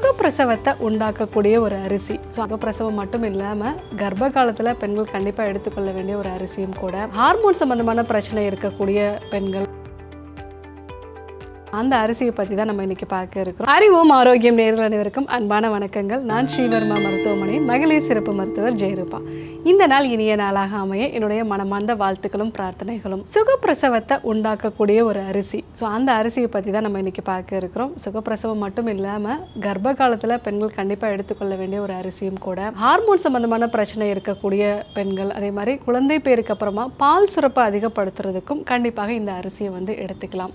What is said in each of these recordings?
சுகப்பிரசவத்தை உண்டாக்கக்கூடிய ஒரு அரிசி. சுகப்பிரசவம் மட்டும் இல்லாமல் கர்ப்ப காலத்தில் பெண்கள் கண்டிப்பாக எடுத்துக்கொள்ள வேண்டிய ஒரு அரிசியும் கூட. ஹார்மோன் சம்பந்தமான பிரச்சனை இருக்கக்கூடிய பெண்கள் அந்த அரிசியை பற்றி தான் நம்ம இன்னைக்கு பார்க்க இருக்கிறோம். அறிவோம் ஆரோக்கியம் நேரில் அனைவருக்கும் அன்பான வணக்கங்கள். நான் ஸ்ரீவர்மா மருத்துவமனை மகளிர் சிறப்பு மருத்துவர் ஜெயரூபா. இந்த நாள் இனிய நாளாக அமைய என்னுடைய மனமார்ந்த வாழ்த்துக்களும் பிரார்த்தனைகளும். சுகப்பிரசவத்தை உண்டாக்கக்கூடிய ஒரு அரிசி. ஸோ அந்த அரிசியை பற்றி தான் நம்ம இன்றைக்கி பார்க்க இருக்கிறோம். சுகப்பிரசவம் மட்டும் இல்லாமல் கர்ப்ப காலத்தில் பெண்கள் கண்டிப்பாக எடுத்துக்கொள்ள வேண்டிய ஒரு அரிசியும் கூட. ஹார்மோன் சம்பந்தமான பிரச்சனை இருக்கக்கூடிய பெண்கள் அதே மாதிரி குழந்தை பேருக்கு அப்புறமா பால் சுரப்பை அதிகப்படுத்துறதுக்கும் கண்டிப்பாக இந்த அரிசியை வந்து எடுத்துக்கலாம்.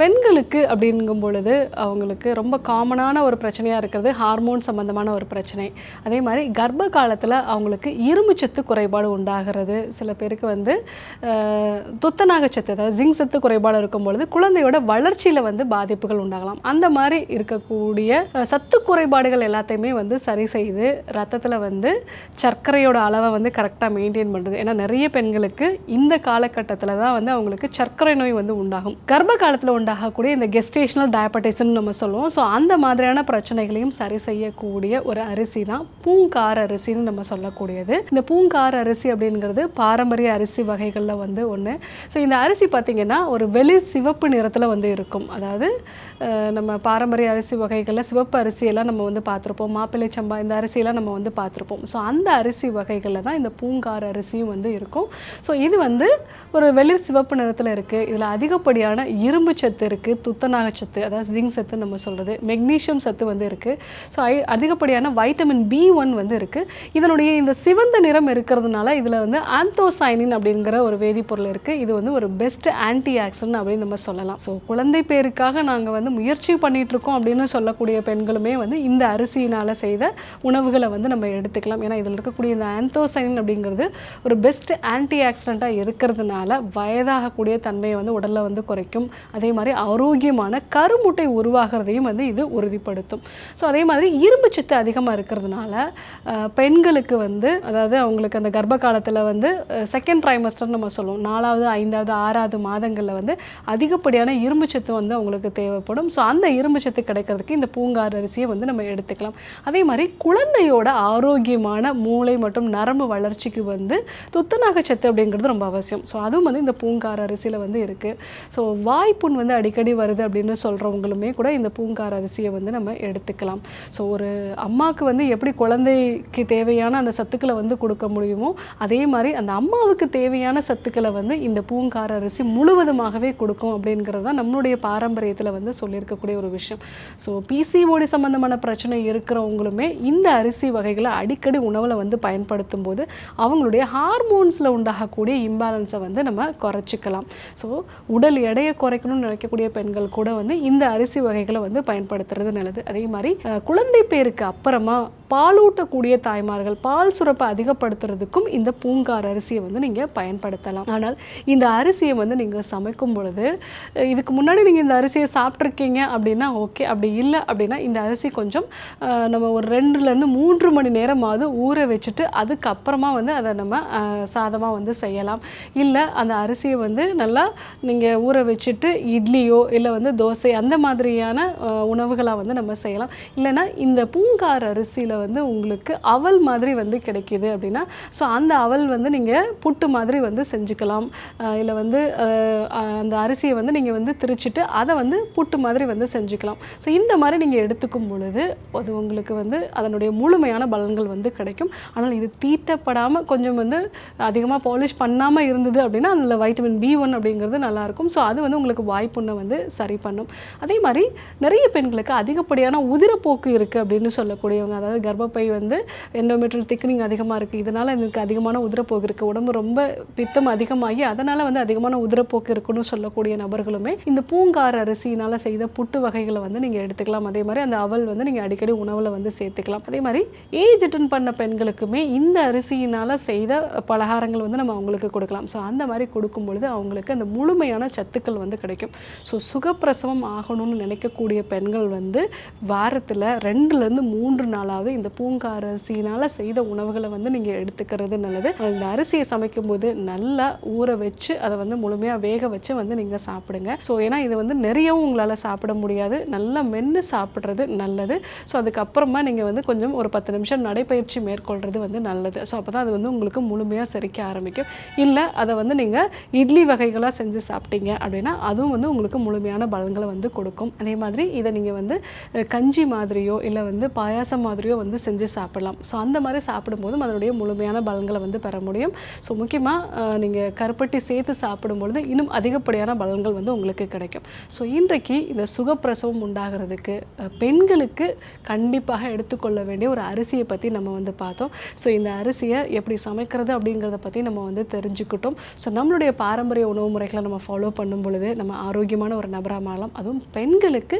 பெண்களுக்கு அப்படிங்கும் பொழுது அவங்களுக்கு ரொம்ப காமனான ஒரு பிரச்சனையாக இருக்கிறது ஹார்மோன் சம்மந்தமான ஒரு பிரச்சனை. அதே மாதிரி கர்ப்ப காலத்தில் அவங்களுக்கு இரும்புச்சத்து குறைபாடு உண்டாகிறது. சில பேருக்கு வந்து துத்தநாக சத்து அதாவது ஜிங்க் சத்து குறைபாடு இருக்கும் பொழுது குழந்தையோட வளர்ச்சியில் வந்து பாதிப்புகள் உண்டாகலாம். அந்த மாதிரி இருக்கக்கூடிய சத்து குறைபாடுகள் எல்லாத்தையுமே வந்து சரி செய்து ரத்தத்தில் வந்து சர்க்கரையோட அளவை வந்து கரெக்டாக மெயின்டைன் பண்ணுறது ஏன்னா நிறைய பெண்களுக்கு இந்த காலகட்டத்தில் தான் வந்து அவங்களுக்கு சர்க்கரை நோய் வந்து உண்டாகும். கர்ப்ப காலத்தில் உண்டாகக்கூடிய இந்த கெஸ்டேஷனல் டயபட்டிஸ்ன்னு நம்ம சொல்லுவோம். ஸோ அந்த மாதிரியான பிரச்சனைகளையும் சரி செய்யக்கூடிய ஒரு அரிசி தான் பூங்கார் அரிசின்னு நம்ம சொல்லக்கூடியது. இந்த பூங்கார் அரிசி அப்படிங்கிறது பாரம்பரிய அரிசி வகைகளில் வந்து ஒன்று ஸோ இந்த அரிசி பார்த்திங்கன்னா ஒரு வெளிர் சிவப்பு நிறத்தில் வந்து இருக்கும். அதாவது நம்ம பாரம்பரிய அரிசி வகைகளில் சிவப்பு அரிசியெல்லாம் நம்ம வந்து பார்த்துருப்போம் மாப்பிள்ளை சம்பா இந்த அரிசியெல்லாம் நம்ம வந்து பார்த்துருப்போம் ஸோ அந்த அரிசி வகைகளில் தான் இந்த பூங்கார் அரிசியும் வந்து இருக்கும். ஸோ இது வந்து ஒரு வெளிர் சிவப்பு நிறத்தில் இருக்குது இதில் அதிகப்படியான இரும்பு சத்து இருக்குது துத்தநாக சத்து அதாவது ஜிங்க் சத்து நம்ம சொல்கிறது மெக்னீஷியம் சத்து வந்து இருக்குது ஸோ அதிகப்படியான வைட்டமின் பி ஒன் வந்து இருக்குது இதனுடைய இந்த சிவந்த நிறம் இருக்கிறதுனால இதில் வந்து ஆந்தோசைனின் அப்படிங்கிற ஒரு வேதிப்பொருள் இருக்குது இது வந்து ஒரு பெஸ்ட் ஆன்டி ஆக்சிடென்ட் அப்படின்னு நம்ம சொல்லலாம். ஸோ குழந்தை பேருக்காக நாங்கள் வந்து முயற்சி பண்ணிகிட்ருக்கோம் அப்படின்னு சொல்லக்கூடிய பெண்களுமே வந்து இந்த அரிசியினால் செய்த உணவுகளை வந்து நம்ம எடுத்துக்கலாம். ஏன்னா இதில் இருக்கக்கூடிய இந்த ஆந்தோசைனின் அப்படிங்கிறது ஒரு பெஸ்ட் ஆன்டி ஆக்சிடெண்ட்டாக இருக்கிறதுனால வயதாகக்கூடிய தன்மையை வந்து உடலில் வந்து குறைக்கும். அதே மாதிரி ஆரோக்கியமான கருமுட்டை உருவாகிறதையும் வந்து இது உறுதிப்படுத்தும். ஸோ அதே மாதிரி இரும்பு சத்து அதிகமாக இருக்கிறதுனால பெண்களுக்கு வந்து அதாவது அவங்களுக்கு அந்த கர்ப்ப காலத்தில் வந்து செகண்ட் ட்ரைமஸ்டர் நம்ம சொல்லுவோம். நாலாவது ஐந்தாவது ஆறாவது மாதங்களில் வந்து அதிகப்படியான இரும்பு சத்து வந்து அவங்களுக்கு தேவைப்படும். ஸோ அந்த இரும்பு சத்து கிடைக்கிறதுக்கு இந்த பூங்கார் அரிசியை வந்து நம்ம எடுத்துக்கலாம். அதே மாதிரி குழந்தையோட ஆரோக்கியமான மூளை மற்றும் நரம்பு வளர்ச்சிக்கு வந்து துத்தநாக சத்து அப்படிங்கிறது ரொம்ப அவசியம். ஸோ அதுவும் வந்து இந்த பூங்கார் அரிசியில் வந்து இருக்குது ஸோ வாய்ப்புண் வந்து அடிக்கடி வருது அப்படின்னு சொல்கிறவங்களுமே கூட இந்த பூங்கார் அரிசியை வந்து நம்ம எடுத்துக்கலாம். ஸோ ஒரு அம்மாவுக்கு வந்து எப்படி குழந்தைக்கு தேவையான அந்த சத்துக்களை வந்து கொடுக்க முடியுமோ அதே மாதிரி அந்த அம்மாவுக்கு தேவையான சத்துக்களை வந்து இந்த பூங்கார் அரிசி முழுவதுமாகவே கொடுக்கும் அப்படிங்கிறது தான் நம்மளுடைய பாரம்பரியத்தில் வந்து சொல்லியிருக்கக்கூடிய ஒரு விஷயம். ஸோ பிசிஓடி சம்மந்தமான பிரச்சனை இருக்கிறவங்களுமே இந்த அரிசி வகைகளை அடிக்கடி உணவில் வந்து பயன்படுத்தும் போது அவங்களுடைய ஹார்மோன்ஸில் உண்டாகக்கூடிய இம்பேலன்ஸை வந்து நம்ம குறைச்சிக்கலாம். ஸோ உடல் எடையை குறைக்கணும்னு நினைக்கக்கூடிய பெண்கள் கூட வந்து இந்த அரிசி வகைகளை வந்து பயன்படுத்துறது நல்லது. அதே மாதிரி குழந்தை பேருக்கு அப்புறமா பாலூட்டக்கூடிய தாய்மார்கள் பால் சுரப்பை அதிகப்படுத்துறதுக்கும் இந்த பூங்கார் அரிசியை வந்து நீங்கள் பயன்படுத்தலாம். ஆனால் இந்த அரிசியை வந்து நீங்கள் சமைக்கும் பொழுது இதுக்கு முன்னாடி நீங்கள் இந்த அரிசியை சாப்பிட்ருக்கீங்க அப்படின்னா ஓகே. அப்படி இல்லை அப்படின்னா இந்த அரிசி கொஞ்சம் நம்ம ஒரு ரெண்டுலேருந்து மூன்று மணி நேரமாவது ஊற வச்சுட்டு அதுக்கப்புறமா வந்து அதை நம்ம சாதமாக வந்து செய்யலாம். இல்லை அந்த அரிசியை வந்து நல்லா நீங்கள் ஊற வச்சுட்டு இட்லியோ இல்லை வந்து தோசை அந்த மாதிரியான உணவுகளாக வந்து நம்ம செய்யலாம். இல்லைன்னா இந்த பூங்கார் அரிசியில் வந்து உங்களுக்கு அவல் மாதிரி வந்து கிடைக்கிது அப்படின்னா ஸோ அந்த அவல் வந்து நீங்கள் புட்டு மாதிரி வந்து செஞ்சுக்கலாம். இல்லை வந்து அந்த அரிசியை வந்து நீங்கள் வந்து திரிச்சிட்டு அதை வந்து புட்டு மாதிரி வந்து செஞ்சுக்கலாம். ஸோ இந்த மாதிரி நீங்கள் எடுத்துக்கும் பொழுது அது உங்களுக்கு வந்து அதனுடைய முழுமையான பலன்கள் வந்து கிடைக்கும். ஆனால் இது தீட்டப்படாமல் கொஞ்சம் வந்து அதிகமாக பாலிஷ் பண்ணாமல் இருந்தது அப்படின்னா அதில் வைட்டமின் பி ஒன் அப்படிங்கிறது நல்லாயிருக்கும் ஸோ அது வந்து உங்களுக்கு வாய்ப்புண்ணை வந்து சரி பண்ணும். அதே மாதிரி நிறைய பெண்களுக்கு அதிகப்படியான உதிரப்போக்கு இருக்குது அப்படின்னு சொல்லக்கூடியவங்க அதாவது கர்ப்பப்பை வந்து எண்டோமெட்ரியல் திக்னிங் அதிகமாக இருக்குது இதனால் எனக்கு அதிகமான உதிரப்போக்கு இருக்குது உடம்பு ரொம்ப பித்தம் அதிகமாகி அதனால் வந்து அதிகமான உதிரப்போக்கு இருக்குன்னு சொல்லக்கூடிய நபர்களுமே இந்த பூங்கார் அரிசியினால் செய்த புட்டு வகைகளை வந்து நீங்கள் எடுத்துக்கலாம். அதே மாதிரி அந்த அவல் வந்து நீங்கள் அடிக்கடி உணவில் வந்து சேர்த்துக்கலாம். அதே மாதிரி ஏஜ் அட்டன் பண்ண பெண்களுக்குமே இந்த அரிசியினால் செய்த பலகாரங்கள் வந்து நம்ம அவங்களுக்கு கொடுக்கலாம். ஸோ அந்த மாதிரி கொடுக்கும் பொழுது அவங்களுக்கு அந்த முழுமையான சத்துக்கள் வந்து கிடைக்கும். ஸோ சுகப்பிரசவம் ஆகணும்னு நினைக்கக்கூடிய பெண்கள் வந்து வாரத்தில் ரெண்டுலேருந்து மூன்று நாளாவது இந்த பூங்கார அரிசினால் செய்த உணவுகளை வந்து நீங்கள் எடுத்துக்கிறது நல்லது. இந்த அரிசியை சமைக்கும்போது நல்லா ஊற வச்சு அதை வந்து முழுமையாக வேக வச்சு வந்து நீங்கள் சாப்பிடுங்க. ஸோ ஏன்னா இது வந்து நிறையவும் உங்களால் சாப்பிட முடியாது. நல்லா மென்று சாப்பிட்றது நல்லது. ஸோ அதுக்கப்புறமா நீங்கள் வந்து கொஞ்சம் ஒரு பத்து நிமிஷம் நடைப்பயிற்சி மேற்கொள்கிறது வந்து நல்லது. ஸோ அப்போ தான் அது வந்து உங்களுக்கு முழுமையாக செரிக்க ஆரம்பிக்கும். இல்லை அதை வந்து நீங்கள் இட்லி வகைகளாக செஞ்சு சாப்பிட்டீங்க அப்படின்னா அதுவும் வந்து உங்களுக்கு முழுமையான பலன்களை வந்து கொடுக்கும். அதே மாதிரி இதை நீங்கள் வந்து கஞ்சி மாதிரியோ இல்லை வந்து பாயாசம் மாதிரியோ வந்து செஞ்சு சாப்பிடலாம். ஸோ அந்த மாதிரி சாப்பிடும்போதும் அதனுடைய முழுமையான பலன்களை வந்து பெற முடியும். ஸோ முக்கியமாக நீங்கள் கருப்பட்டி சேர்த்து சாப்பிடும்பொழுது இன்னும் அதிகப்படியான பலன்கள் வந்து உங்களுக்கு கிடைக்கும். ஸோ இன்றைக்கு இந்த சுகப்பிரசவம் உண்டாகிறதுக்கு பெண்களுக்கு கண்டிப்பாக எடுத்துக்கொள்ள வேண்டிய ஒரு அரிசியை பற்றி நம்ம வந்து பார்த்தோம். ஸோ இந்த அரிசியை எப்படி சமைக்கிறது அப்படிங்கிறத பற்றி நம்ம வந்து தெரிஞ்சுக்கிட்டோம். ஸோ நம்மளுடைய பாரம்பரிய உணவு முறைகளை நம்ம ஃபாலோ பண்ணும் பொழுது நம்ம ஆரோக்கியமான ஒரு நபராக மாறலாம். அதுவும் பெண்களுக்கு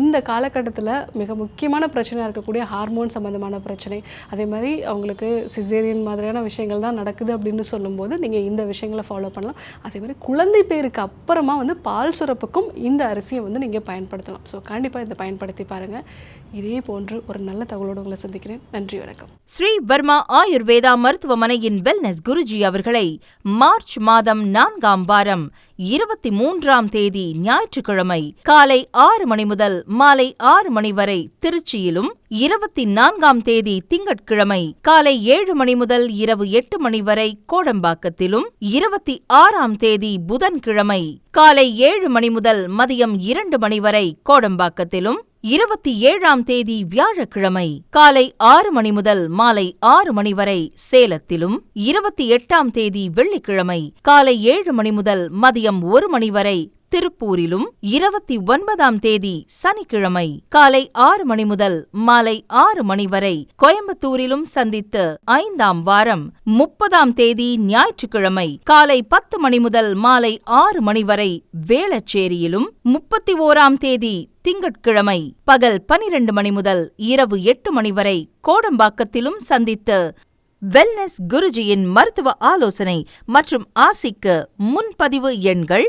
இந்த காலகட்டத்தில் மிக முக்கியமான பிரச்சனையாக இருக்கக்கூடிய ஹார்மோன் சம்மந்தமான பிரச்சனை. அதே மாதிரி அவங்களுக்கு சிசேரியன் மாதிரியான விஷயங்கள் தான் நடக்குது அப்படின்னு சொல்லும்போது நீங்கள் இந்த விஷயங்களை ஃபாலோ பண்ணலாம். அதே மாதிரி குழந்தை பேருக்கு அப்புறமா வந்து பால் சுரப்புக்கும் இந்த அரிசியை வந்து நீங்கள் பயன்படுத்தலாம். ஸோ கண்டிப்பாக இதை பயன்படுத்தி பாருங்கள் இதே போன்று ஒரு நல்ல தகவலோடு உங்களை சந்திக்கிறேன். நன்றி வணக்கம். ஸ்ரீ வர்மா ஆயுர்வேதா மருத்துவமனையின் வெல்னஸ் குருஜி அவர்களை மார்ச் மாதம் நான்காம் வாரம் இருபத்தி மூன்றாம் தேதி ஞாயிற்றுக்கிழமை காலை ஆறு மணி முதல் மாலை ஆறு மணி வரை திருச்சியிலும் இருபத்தி நான்காம் தேதி திங்கட்கிழமை காலை ஏழு மணி முதல் இரவு எட்டு மணி வரை கோடம்பாக்கத்திலும் இருபத்தி ஆறாம் தேதி புதன்கிழமை காலை ஏழு மணி முதல் மதியம் இரண்டு மணி வரை கோடம்பாக்கத்திலும் இருபத்தி ஏழாம் தேதி வியாழக்கிழமை காலை ஆறு மணி முதல் மாலை ஆறு மணி வரை சேலத்திலும் இருபத்தி எட்டாம் தேதி வெள்ளிக்கிழமை காலை ஏழு மணி முதல் மதியம் ஒரு மணி வரை திருப்பூரிலும் இருபத்தி ஒன்பதாம் தேதி சனிக்கிழமை காலை ஆறு மணி முதல் மாலை ஆறு மணி வரை கோயம்புத்தூரிலும் சந்தித்து ஐந்தாம் வாரம் முப்பதாம் தேதி ஞாயிற்றுக்கிழமை காலை பத்து மணி முதல் மாலை ஆறு மணி வரை வேளச்சேரியிலும் முப்பத்தி ஓராம் தேதி திங்கட்கிழமை பகல் பனிரெண்டு மணி முதல் இரவு எட்டு மணி வரை கோடம்பாக்கத்திலும் சந்தித்து வெல்னஸ் குருஜியின் மருத்துவ ஆலோசனை மற்றும் ஆசிக்கு முன்பதிவு எண்கள்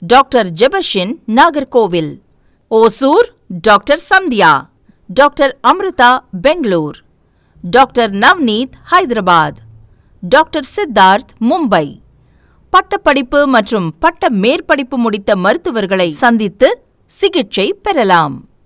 Doctor Jebashin Nagercoil. Hosur doctor Sandhya doctor Amrutha Bangalore doctor Navneet Hyderabad doctor Siddharth Mumbai. பட்டப்படிப்பு மற்றும் பட்ட மேற்படிப்பு முடித்த மருத்துவர்களை சந்தித்து சிகிச்சை பெறலாம்.